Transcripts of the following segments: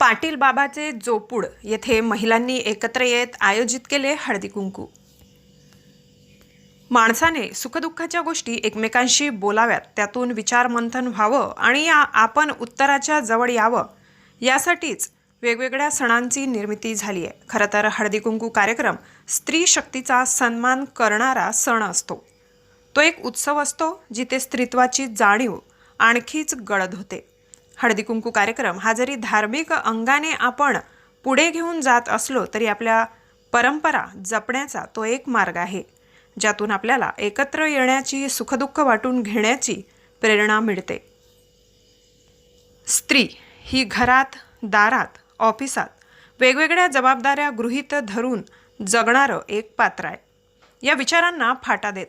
पाटील बाबाचे जोपूड येथे महिलांनी एकत्र येत आयोजित केले हळदी कुंकू. माणसाने सुखदुःखाच्या गोष्टी एकमेकांशी बोलाव्यात त्यातून विचारमंथन व्हावं आणि या आपण उत्तराच्या जवळ यावं यासाठीच वेगवेगळ्या सणांची निर्मिती झाली आहे. खरं तर हळदी कुंकू कार्यक्रम स्त्री शक्तीचा सन्मान करणारा सण असतो. तो एक उत्सव असतो जिथे स्त्रीत्वाची जाणीव आणखीच गळद होते. हळदी कुंकू कार्यक्रम. हा जरी धार्मिक अंगाने आपण पुढे घेऊन जात असलो तरी आपल्या परंपरा जपण्याचा तो एक मार्ग आहे ज्यातून आपल्याला एकत्र येण्याची सुखदुःख वाटून घेण्याची प्रेरणा मिळते. स्त्री ही घरात दारात ऑफिसात वेगवेगळ्या जबाबदाऱ्या गृहीत धरून जगणारं एक पात्र आहे. या विचारांना फाटा देत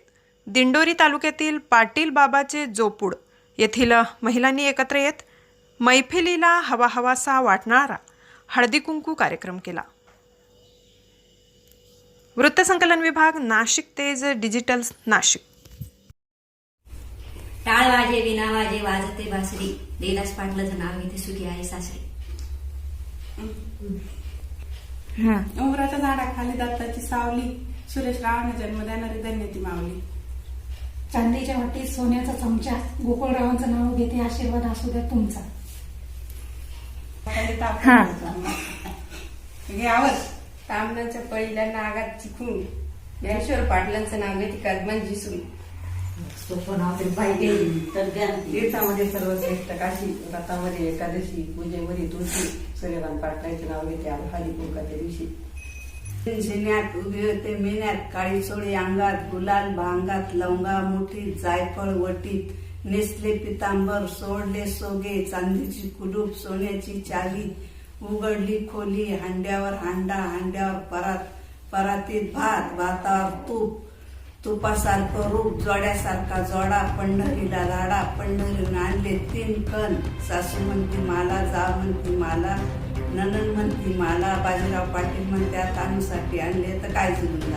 दिंडोरी तालुक्यातील पाटील बाबाचे जोपूड येथील महिलांनी एकत्र येत मैफिलीला हवा हवासा वाटणारा हळदी कुंकू कार्यक्रम केला. वृत्तसंकलन विभाग नाशिक तेज डिजिटल नाशिक. टाळ वाजे विना वाजे वाजते बासरी. दैलास पाटलाचं नाव इथे सुखी आहे सासरी. उमराच्या झाडाखाली दत्ताची सावली. सुरेश रावने जन्म देणारी धन्य ती मावली. चांदीच्या वाटीत सोन्याचा चमचा. गोकुळरावांचं नाव घेते आशीर्वाद असू द्या तुमचा. खाली ताप घे आवाज तांबड्यांच्या पहिल्या नागात चिकून ज्ञानेश्वर पाटलांचं नाव घेते कदमान जिसून तीर्थामध्ये सर्वश्रेष्ठ काशी व्रतामध्ये एकादशी पूजेमध्ये तुळशी सूर्यकांत पाटलांचे नाव घेते हळदी कुंकाच्या दिवशी. झिण्यात उभी होते. मेन्यात काळी चोळी अंगात गुलाल भांगात लवंगा मुठीत जायफळ वटीत नेसले पितांबर सोडले सोगे चांदीची कुलूप सोन्याची चाली उघडली खोली हांड्यावर हांडा हांड्यावर परात परातीत भात भातावर तूप तुपासारखं रूप जोड्यासारखा जोडा पंढरीला राडा पंढरीला आणले तीन कण सासू म्हणती माला जा म्हणती माला नंदन म्हणती मला बाजीराव पाटील म्हणतात तानूसाठी आणले तर काय जुलून